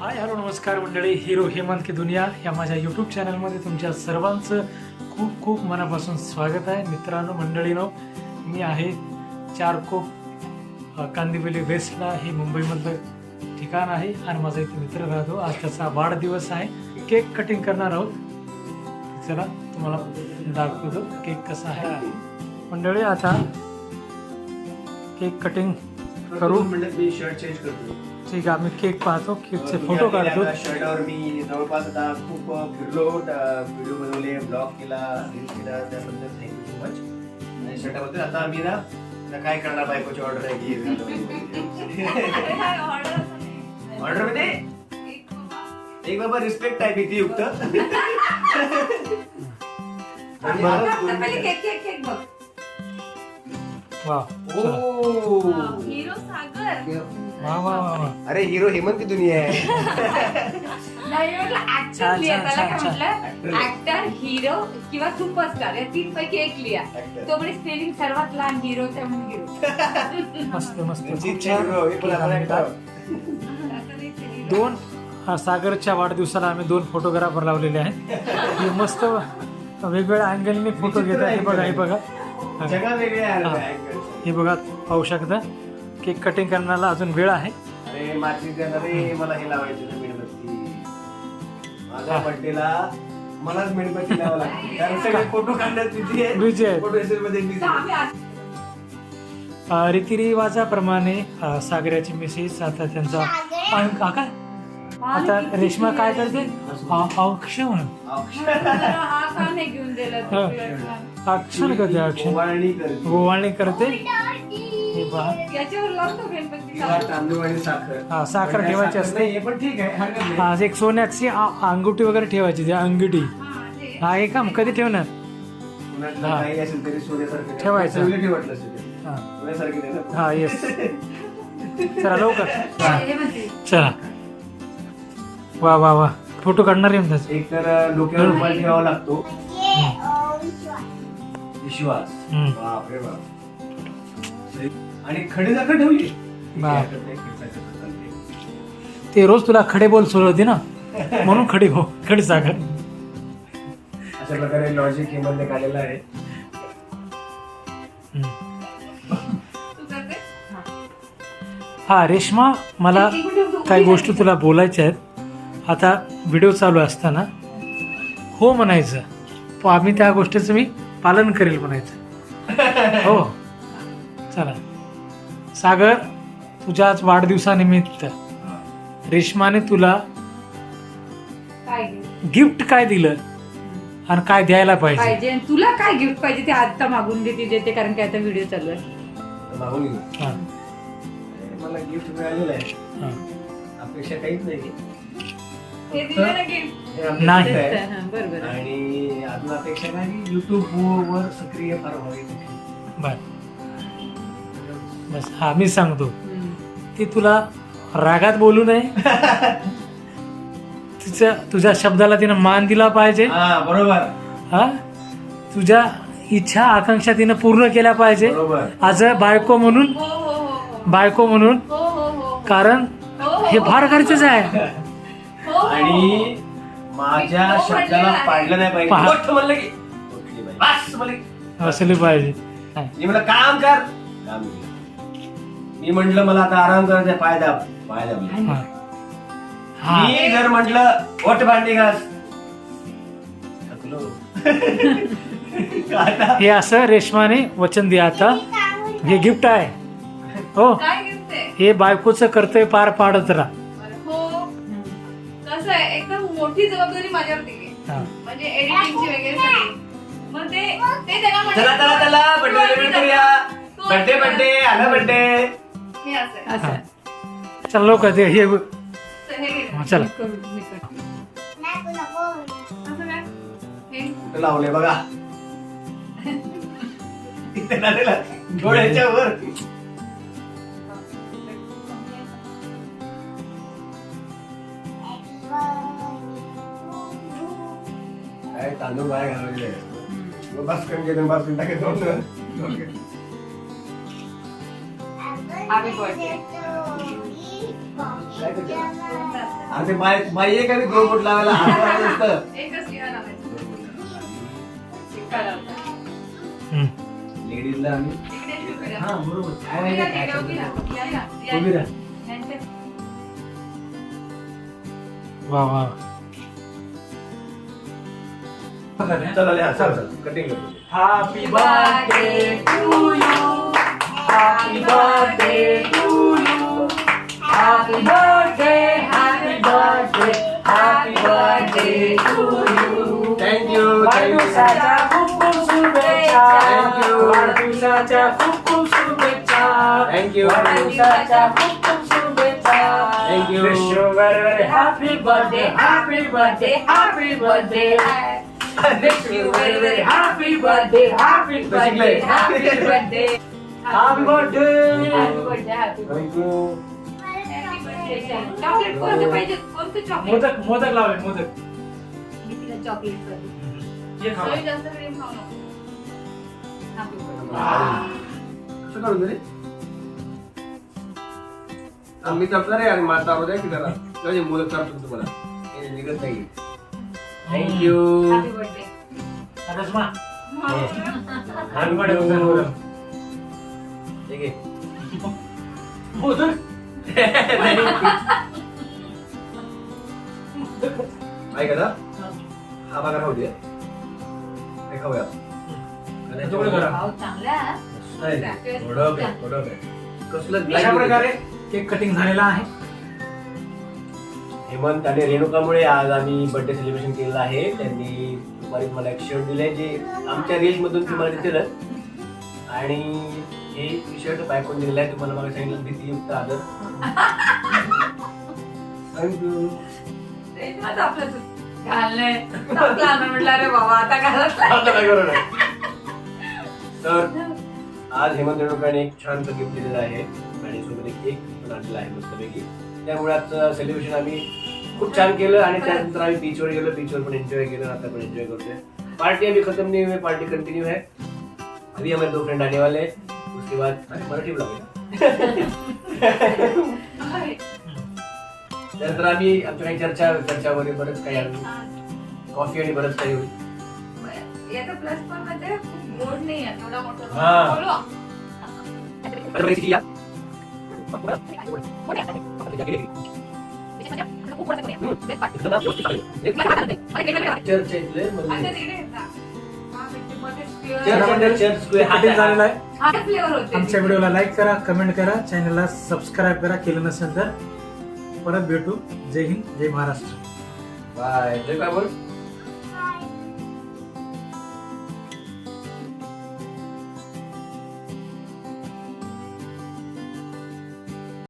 Hi hello नमस्कार मंडळी. Hero Hemant की दुनिया या माझ्या यूट्यूब चॅनलमध्ये तुमच्या सर्वांचं खूप खूप मनापासून स्वागत आहे. मित्रांनो मंडळीनो मी आहे चारकोप कांदिवली वेस्टला. हे मुंबईमधलं ठिकाण आहे आणि माझा इथे मित्र राहतो. आज त्याचा वाढदिवस आहे. केक कटिंग करणार आहोत. चला तुम्हाला दाखवतो केक कसा आहे. मंडळी आता केक कटिंग करू. मी शर्ट चेंज करतो. ठीक आहे आम्ही केक पाहतो. केकचे फोटो काढतो. शर्टावर मी जवळपास आता खूप फिरलो. व्हिडिओ बनवले ब्लॉग केला रील केला त्याबद्दल थँक्यू सो मच आणि शर्टाबद्दल आता आम्ही ना आता काय करणार बायकोची ऑर्डर आहे की ऑर्डरमध्ये? एक बाबा. रिस्पेक्ट आहे भीती युक्त. आणि आजच दोन पहिले मिनिटं. केक केक केक बघ. वा चला. ओ हिरो सागर. वा वा अरे हिरो हेमंत की दुनिया आहे. नाही म्हटलं ऍक्टर छान, लिहा छान, त्याला काय छान, म्हटलं? ऍक्टर हिरो किंवा सुपरस्टार या तीन पैकी एक लिहा. तो म्हणजे स्पेलिंग सर्वात लहान हिरो मस्त मस्त. निश्चित खूप छान. hero, हे पण केक आपण आम्ही actor. काढ- दोन हा, सागरच्या वाढदिवसाला आम्ही दोन फोटोग्राफर लावलेले आहेत. हे मस्त वेगवेगळ्या अँगलने फोटो विचित्र घेतात. हे बघा हे. बघा. हा, जगा वेगळे आहे हा. हे बघा पाहू शकता केक कटिंग करण्याला अजून वेळ आहे अरे माझी अरे मला हे लावायचं होतं मेणबत्ती माझ्या बर्थडेला मलाच मेणबत्ती लावा लागते कारण सगळे फोटो काढण्यात बिझी आहे Busy आहेत. फोटो एसेस मध्ये busy तर आम्ही आहे. आज- अ, रीतिरिवाजाप्रमाणे सागराची मिसेस आता त्यांचा अंक- काय आता रेश्मा काय करते अक्षय म्हणून हा का नाही घेऊन दिला अक्षर करते अक्षर ओवाळणी करते. गोवाळणी करते हे पहा याच्यावर लावतो गणपती किंवा तांदूळ आणि साखर हा, ठेवायची साखर असते. नाही, हे पण ठीक आहे हरकत नाही. हा एक सोन्याची आ- अंगुठी वगैरे ठेवायची ती अंगठी हा, ते- हा हे काम कधी ठेवणार पुण्यातलं हा. काही असेल तरी सोन्यासारखं ठेवा. ठेवायचं. वाटलं. हा ना. हा येस चला लवकर हे म्हणते. चला वा वा वा फोटो काढणार आहे म्हणतात एक तर अं, डोक्यावर रुमाल ठेवावा लागतो विश्वास हम्म. बापरे बाप आणि खडी ठेवली बाप. खडी. ते रोज तुला खडे बोल सुरू होती ना म्हणून खडी हो खडी साखर अशा प्रकारे लॉजिक काढलेलं आहे हम्म. तू करते? हा. हा रेश्मा मला काही गोष्टी. तुला बोलायच्या आहेत आता व्हिडिओ चालू असताना हो म्हणायचं पण आम्ही त्या गोष्टीचं मी पालन करेल म्हणायचं. हो. चला. सागर तुझ्या आज वाढदिवसानिमित्त रेश्माने तुला गिफ्ट काय दिलं? आणि काय द्यायला पाहिजे? पाहिजे. आणि तुला काय गिफ्ट पाहिजे ते आता मागून देते देते कारण की आता व्हिडिओ चालू आहे. मागून घेऊ हा, मला गिफ्ट मिळालेलं आहे. हा. अपेक्षा काहीच नाही हे दिलं ना? हे आमचं नाही. आहे. हा, बरोबर आहे. आणि अजून अपेक्षा काय की युट्यूब वर सक्रिय फार व्हावी बर. बस हा मी सांगतो. ती तुला रागात बोलू नये. तिच्या तुझ्या शब्दाला तिनं मान दिला पाहिजे. हा बरोबर. हा? तुझ्या इच्छा आकांक्षा तिनं पूर्ण केल्या पाहिजे. बरोबर. आज बायको म्हणून हो हो हो. बायको म्हणून. कारण हो. फार गरजेचं आहे. आणि माझ्या हो, शब्दाला म्हणलेलं आहे. पाडलं नाही पाहिजे पहा. गोष्ट म्हणलं की उठली पाहिजे. बस म्हणलं की. असले पाहिजे हा. मी म्हणलं काम कर काम केलं. मी म्हंटल मला आता आराम करायचा आहे, पाय दाब पाय दाबले हा. हा मी जर म्हंटल ओट भांडी घास थकलो. आता हे असं रेशमाने वचन द्या आता हे गिफ्ट आहे हो काय gift आहे? हे बायकोचं कर्तव्य पार पाडत राहा मोठी जबाबदारी माझ्यावरती आहे. हा. म्हणजे एडिटिंगची वगैरे सगळी मग ते ते त्याला म्हणतात, चला चला चला बर्थडे तू सेलिब्रेट करूया तू बर्थडे बर्थडे आला बर्थडे हे असं आहे. चला लवकर ते हे तर घे. चला. करू-. असं काय? हे. लावले बघा इथे लावलेला डोळ्याच्या वर अरे बाय बाई आहे का मी दोन बोट लावायला हात लावायला नुसतं. एकच लिहा लावायचं. शिक्का लावता. हम्म. लेडीजला आम्ही. हा बरोबर. काय उभी राहा, वा वा. चला लिहा, चल चल कटिंग करतो happy birthday to you. Happy birthday to you. Happy birthday, happy birthday, happy birthday to you. Thank you वाढदिवसाच्या खूप खूप शुभेच्छा Thank you. वाढदिवसाच्या खूप खूप शुभेच्छा Thank you. वाढदिवसाच्या खूप खूप शुभेच्छा Thank you. Wish you very very happy birthday, happy birthday, happy birthday. Wish you very very happy birthday, happy birthday, happy birthday, happy birthday. Happy birthday, happy birthday. Happy birthday. Chocolate कोणतं पाहिजे कोणतं chocolate modak modak लावले मोदक मी तिला chocolate खावा. सोय जास्त cream खाऊ नको Happy birthday. कसं करून रे मी चपला रे आणि मला चालू द्या की जरा मुलं चालतो तुम्हाला हे निघत नाही थँक्यू Happy birthday. आकाशमा, Thank happy birthday. You. मोदक. ठीक आहे मोदक ऐका ना हा बघा राहू द्या हे खाऊया थोडं करा. भाऊ चांगला आहे. नाही, थोडं काय, थोडं काय. कसलं अशा प्रकारे केक कटिंग झालेला आहे. हेमंत आणि रेणुकामुळे आज आम्ही बर्थडे सेलिब्रेशन केलेलं आहे. त्यांनी दुपारी मला एक शर्ट दिले जे आमच्या रील्स मधून तुम्हाला दिसेलच आणि हे शर्ट बायकून दिलेलं आहे. तुम्हाला मला सांगितलं भीतीयुक्त आदर. थँक्यू आता आपलं तू घाललंय. आपलं आनंद म्हटलं अरे बाबा आता घालत तर आज हेमंत रेणुकाने एक छान गिफ्ट दिलेलं आहे. आणि सोबत एक केक पण आणलेला आहे मस्तपैकी. त्यामुळे आजचं सेलिब्रेशन आम्ही खूप छान केलं आणि त्यानंतर आम्ही बीचवर गेलो. बीचवर पण एन्जॉय केलं आता पण एन्जॉय करतोय. पार्टी अभी खत्म नहीं हुई पार्टी कंटिन्यू है अभी हमारे दो फ्रेंड आने वाले हैं उसके बाद अरे मराठी लागेल त्यानंतर आम्ही आमच्या काही चर्चा चर्चा वगैरे बरंच काही आम्ही कॉफी आणि बरंच काही होईल. प्लस पण म्हणजे नाही आहे मोठा. हा. इथले चर्च चर्च स्क्वेअर कटिंग आहे आमच्या व्हिडिओला लाईक करा कमेंट करा चॅनलला सबस्क्राईब करा केलं नसेल तर परत भेटू. जय हिंद जय महाराष्ट्र. बाय जय काय बोल